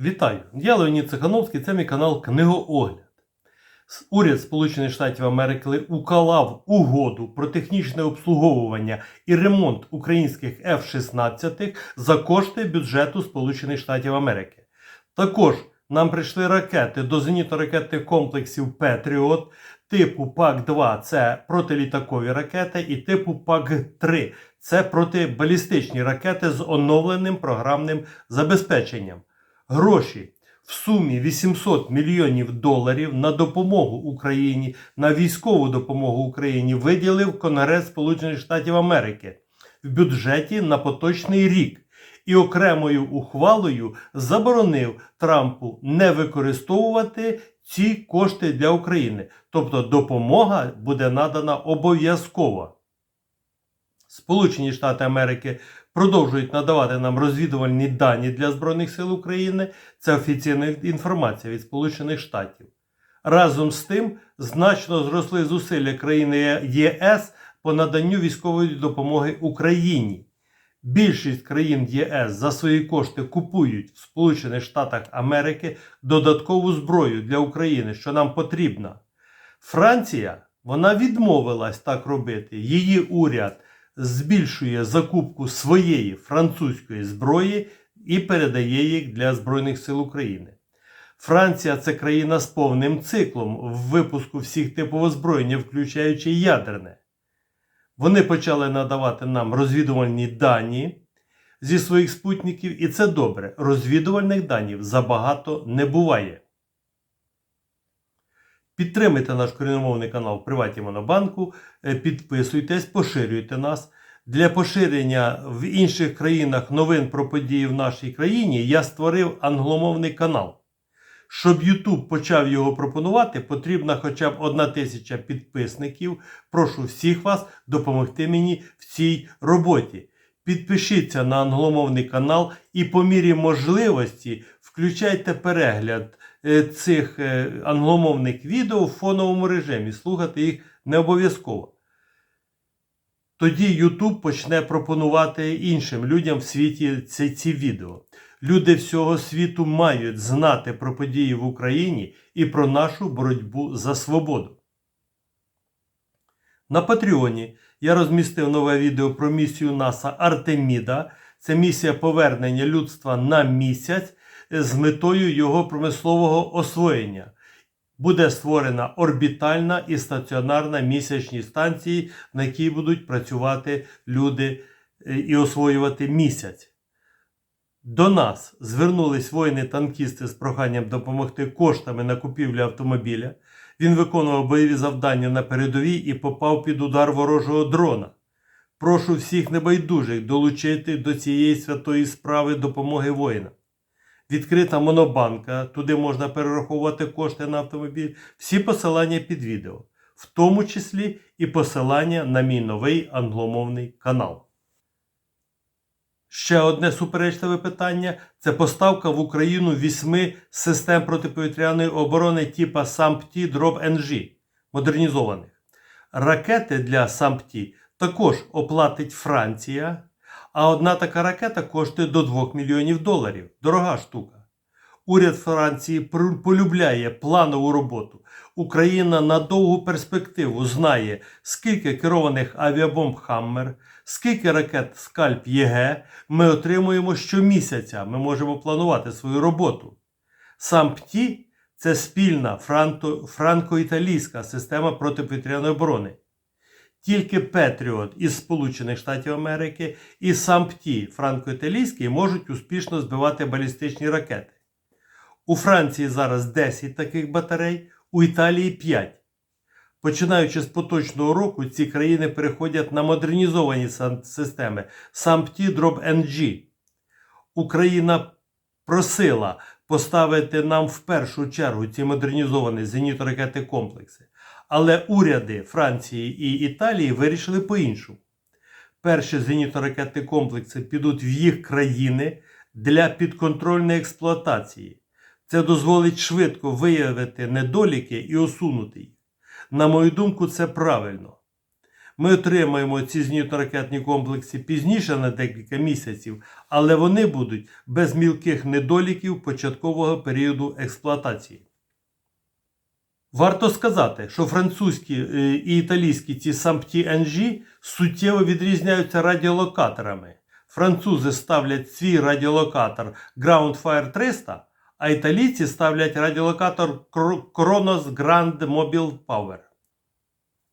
Вітаю! Я Леонід Цихановський, це мій канал Книгоогляд. Уряд Сполучених Штатів Америки уклав угоду про технічне обслуговування і ремонт українських F-16 за кошти бюджету Сполучених Штатів Америки. Також нам прийшли ракети до зенітно-ракетних комплексів Петріот типу ПАК-2 це протилітакові ракети, і типу ПАК-3 це протибалістичні ракети з оновленим програмним забезпеченням. Гроші в сумі 800 мільйонів доларів на допомогу Україні, на військову допомогу Україні виділив Конгрес Сполучених Штатів Америки в бюджеті на поточний рік і окремою ухвалою заборонив Трампу не використовувати ці кошти для України. Тобто допомога буде надана обов'язково. Сполучені Штати Америки продовжують надавати нам розвідувальні дані для Збройних сил України. Це офіційна інформація від Сполучених Штатів. Разом з тим значно зросли зусилля країни ЄС по наданню військової допомоги Україні. Більшість країн ЄС за свої кошти купують в Сполучених Штатах Америки додаткову зброю для України, що нам потрібна. Франція вона відмовилась так робити. Її уряд збільшує закупку своєї французької зброї і передає їх для Збройних сил України. Франція це країна з повним циклом в випуску всіх типів озброєння, включаючи ядерне. Вони почали надавати нам розвідувальні дані зі своїх спутників, і це добре. Розвідувальних данів забагато не буває. Підтримайте наш корінномовний канал в Приваті Монобанку, е, підписуйтесь, поширюйте нас. Для поширення в інших країнах новин про події в нашій країні я створив англомовний канал. Щоб YouTube почав його пропонувати, потрібна хоча б одна тисяча підписників. Прошу всіх вас допомогти мені в цій роботі. Підпишіться на англомовний канал і по мірі можливості включайте перегляд цих е, англомовних відео в фоновому режимі. Слухати їх не обов'язково. Тоді YouTube почне пропонувати іншим людям в світі ці, ці відео. Люди всього світу мають знати про події в Україні і про нашу боротьбу за свободу. На Патреоні я розмістив нове відео про місію НАСА Артеміда. Це місія повернення людства на місяць з метою його промислового освоєння. Буде створена орбітальна і стаціонарна місячні станції, на якій будуть працювати люди е, і освоювати місяць. До нас звернулись воїни-танкісти з проханням допомогти коштами на купівлю автомобіля. Він виконував бойові завдання на передовій і попав під удар ворожого дрона. Прошу всіх небайдужих долучити до цієї святої справи допомоги воїнам. Відкрита монобанка, туди можна перераховувати кошти на автомобіль. Всі посилання під відео, в тому числі і посилання на мій новий англомовний канал. Ще одне суперечливе питання це поставка в Україну вісьми систем протиповітряної оборони типа САМПТІ дроб NG модернізованих. Ракети для САМПТІ також оплатить Франція, а одна така ракета коштує до 2 мільйонів доларів. Дорога штука. Уряд Франції полюбляє планову роботу. Україна на довгу перспективу знає, скільки керованих авіабомб Хаммер, скільки ракет Скальп ЄГ ми отримуємо щомісяця. Ми можемо планувати свою роботу. Сам ПТІ це спільна франко- франко-італійська система протиповітряної оборони. Тільки Петріот із Сполучених Штатів Америки і сам ПТІ франко-італійський можуть успішно збивати балістичні ракети. У Франції зараз 10 таких батарей, у Італії 5. Починаючи з поточного року, ці країни переходять на модернізовані системи SAMPT дроб NG. Україна просила поставити нам в першу чергу ці модернізовані зенітно-ракетні комплекси. Але уряди Франції і Італії вирішили по-іншому. Перші зенітно-ракетні комплекси підуть в їх країни для підконтрольної експлуатації. Це дозволить швидко виявити недоліки і усунути їх. На мою думку, це правильно. Ми отримаємо ці зенітно-ракетні комплекси пізніше на декілька місяців, але вони будуть без мілких недоліків початкового періоду експлуатації. Варто сказати, що французькі е, і італійські ці сампті NG суттєво відрізняються радіолокаторами. Французи ставлять свій радіолокатор Groundfire 300, а італійці ставлять радіолокатор Kronos Grand Mobile Power.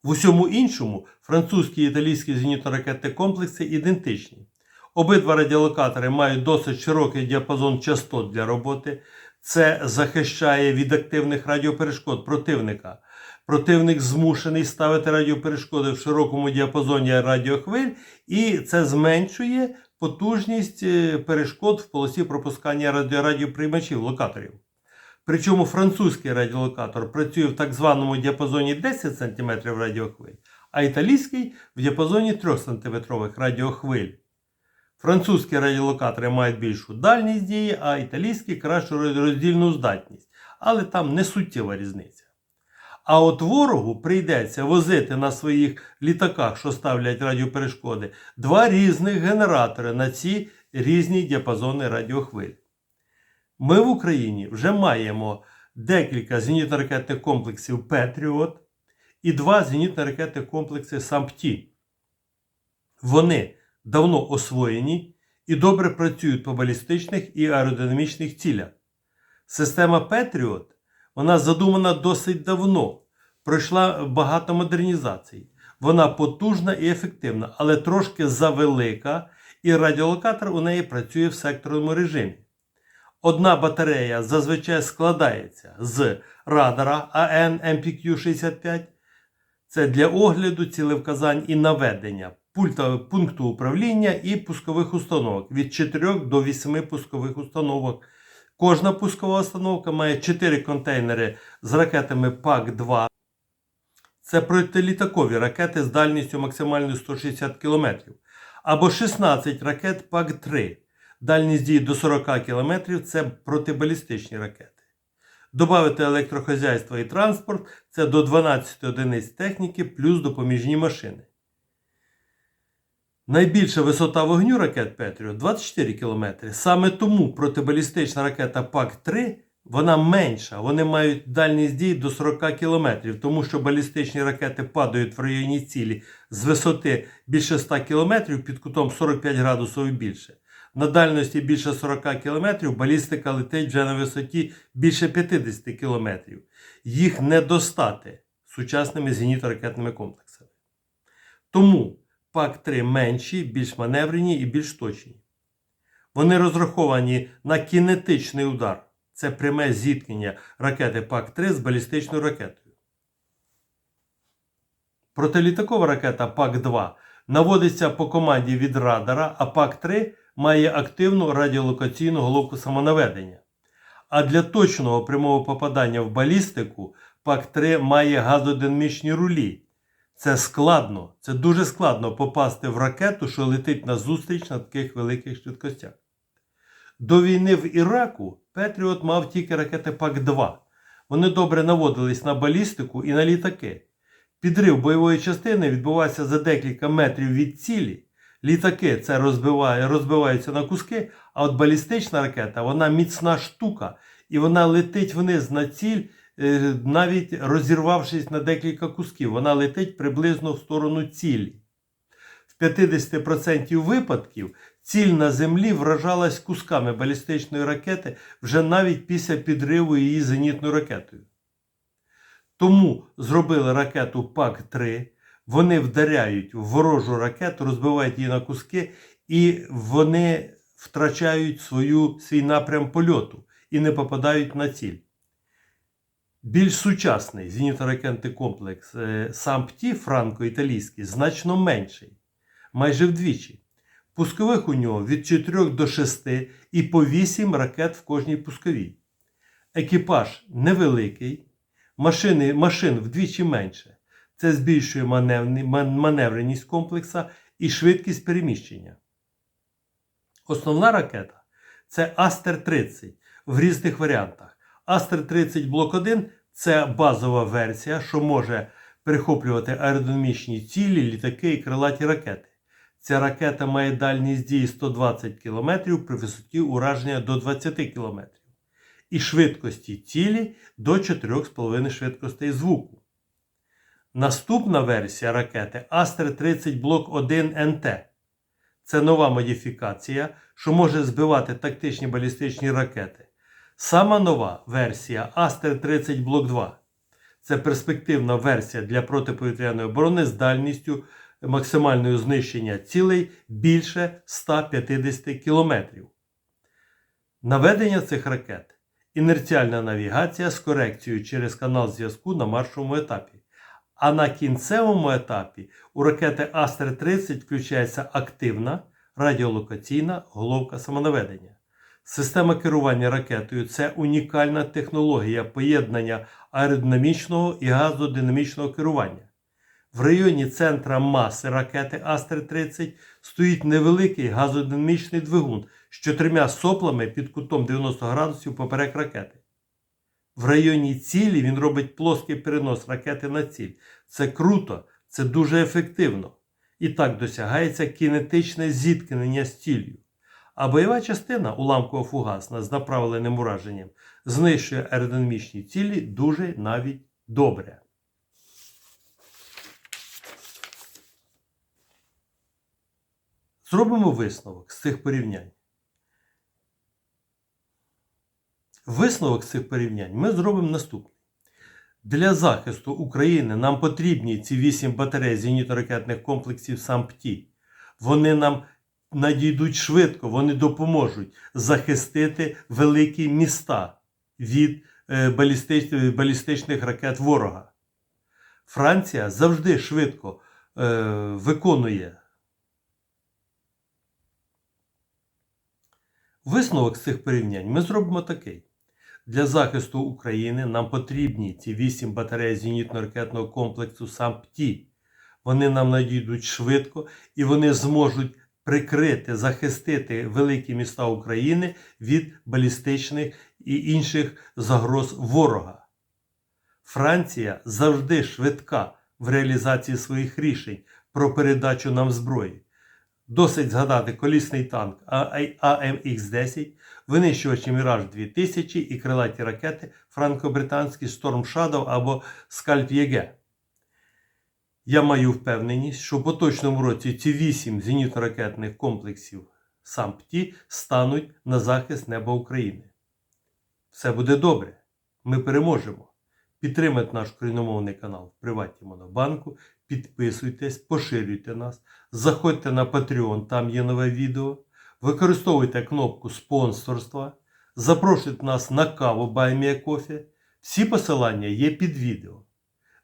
В усьому іншому французькі і італійські зенітно-ракетні комплекси ідентичні. Обидва радіолокатори мають досить широкий діапазон частот для роботи. Це захищає від активних радіоперешкод противника. Противник змушений ставити радіоперешкоди в широкому діапазоні радіохвиль, і це зменшує потужність е, перешкод в полосі пропускання радіо- радіоприймачів локаторів. Причому французький радіолокатор працює в так званому діапазоні 10 см радіохвиль, а італійський в діапазоні 3 см радіохвиль. Французькі радіолокатори мають більшу дальність дії, а італійські кращу роздільну здатність, але там не суттєва різниця. А от ворогу прийдеться возити на своїх літаках, що ставлять радіоперешкоди, два різних генератори на ці різні діапазони радіохвиль. Ми в Україні вже маємо декілька зенітно-ракетних комплексів Петріот і два зенітно-ракетних комплекси САМПТІ. Вони давно освоєні і добре працюють по балістичних і аеродинамічних цілях. Система Петріот вона задумана досить давно, пройшла багато модернізацій. Вона потужна і ефективна, але трошки завелика, і радіолокатор у неї працює в секторному режимі. Одна батарея зазвичай складається з радара АН MPQ-65. Це для огляду, цілевказань і наведення пульта, пункту управління і пускових установок від 4 до 8 пускових установок. Кожна пускова установка має 4 контейнери з ракетами ПАК-2. Це протилітакові ракети з дальністю максимальною 160 км. Або 16 ракет ПАК-3. Дальність дії до 40 км це протибалістичні ракети. Добавити електрохозяйство і транспорт це до 12 одиниць техніки плюс допоміжні машини. Найбільша висота вогню ракет Петріот 24 км. Саме тому протибалістична ракета ПАК-3 вона менша. Вони мають дальність дії до 40 км, тому що балістичні ракети падають в районі цілі з висоти більше 100 км під кутом 45 градусів і більше. На дальності більше 40 км балістика летить вже на висоті більше 50 км. Їх не достати сучасними зенітно-ракетними комплексами. Тому ПАК-3 менші, більш маневрені і більш точні. Вони розраховані на кінетичний удар. Це пряме зіткнення ракети ПАК-3 з балістичною ракетою. Протилітакова ракета ПАК-2 наводиться по команді від радара, а ПАК-3 має активну радіолокаційну головку самонаведення. А для точного прямого попадання в балістику ПАК-3 має газодинамічні рулі. Це складно, це дуже складно попасти в ракету, що летить назустріч на таких великих швидкостях. До війни в Іраку Петріот мав тільки ракети ПАК-2. Вони добре наводились на балістику і на літаки. Підрив бойової частини відбувався за декілька метрів від цілі. Літаки це розбиває, розбиваються на куски, а от балістична ракета вона міцна штука, і вона летить вниз на ціль, навіть розірвавшись на декілька кусків. Вона летить приблизно в сторону цілі. В 50% випадків ціль на землі вражалась кусками балістичної ракети вже навіть після підриву її зенітною ракетою. Тому зробили ракету ПАК-3. Вони вдаряють в ворожу ракету, розбивають її на куски, і вони втрачають свою, свій напрям польоту і не попадають на ціль. Більш сучасний зенітно-ракетний комплекс е, САМПТІ франко-італійський значно менший, майже вдвічі. Пускових у нього від 4 до 6 і по 8 ракет в кожній пусковій. Екіпаж невеликий, машини, машин вдвічі менше. Це збільшує маневреність комплекса і швидкість переміщення. Основна ракета це Астер-30 в різних варіантах. Астер-30 блок 1 це базова версія, що може перехоплювати аеродинамічні цілі, літаки і крилаті ракети. Ця ракета має дальність дії 120 км при висоті ураження до 20 км і швидкості цілі до 4,5 швидкостей звуку. Наступна версія ракети Астер 30 Блок 1 НТ. Це нова модифікація, що може збивати тактичні балістичні ракети. Сама нова версія Астер 30 Блок 2. Це перспективна версія для протиповітряної оборони з дальністю максимального знищення цілей більше 150 км. Наведення цих ракет інерціальна навігація з корекцією через канал зв'язку на маршовому етапі. А на кінцевому етапі у ракети Астер 30 включається активна радіолокаційна головка самонаведення. Система керування ракетою це унікальна технологія поєднання аеродинамічного і газодинамічного керування. В районі центра маси ракети Астер 30 стоїть невеликий газодинамічний двигун з чотирма соплами під кутом 90 градусів поперек ракети. В районі цілі він робить плоский перенос ракети на ціль. Це круто, це дуже ефективно. І так досягається кінетичне зіткнення з ціллю. А бойова частина уламково-фугасна з направленим ураженням знищує аеродинамічні цілі дуже навіть добре. Зробимо висновок з цих порівнянь. Висновок з цих порівнянь ми зробимо наступний. Для захисту України нам потрібні ці 8 батарей зенітно-ракетних комплексів САМПТІ. Вони нам надійдуть швидко, вони допоможуть захистити великі міста від е, балістичних ракет ворога. Франція завжди швидко е, виконує Висновок з цих порівнянь ми зробимо такий. Для захисту України нам потрібні ці 8 батарей зенітно-ракетного комплексу САМПТІ. Вони нам надійдуть швидко і вони зможуть прикрити, захистити великі міста України від балістичних і інших загроз ворога. Франція завжди швидка в реалізації своїх рішень про передачу нам зброї. Досить згадати колісний танк АМХ-10, винищувачі Міраж 2000 і крилаті ракети франко-британські Storm Shadow або Scalp ЄГ. Я маю впевненість, що в поточному році ці 8 зенітно-ракетних комплексів САМПТІ стануть на захист неба України. Все буде добре. Ми переможемо. Підтримайте наш україномовний канал в Приваті Монобанку. Підписуйтесь, поширюйте нас, заходьте на Patreon, там є нове відео. Використовуйте кнопку спонсорства, запрошуйте нас на каву Coffee. Всі посилання є під відео.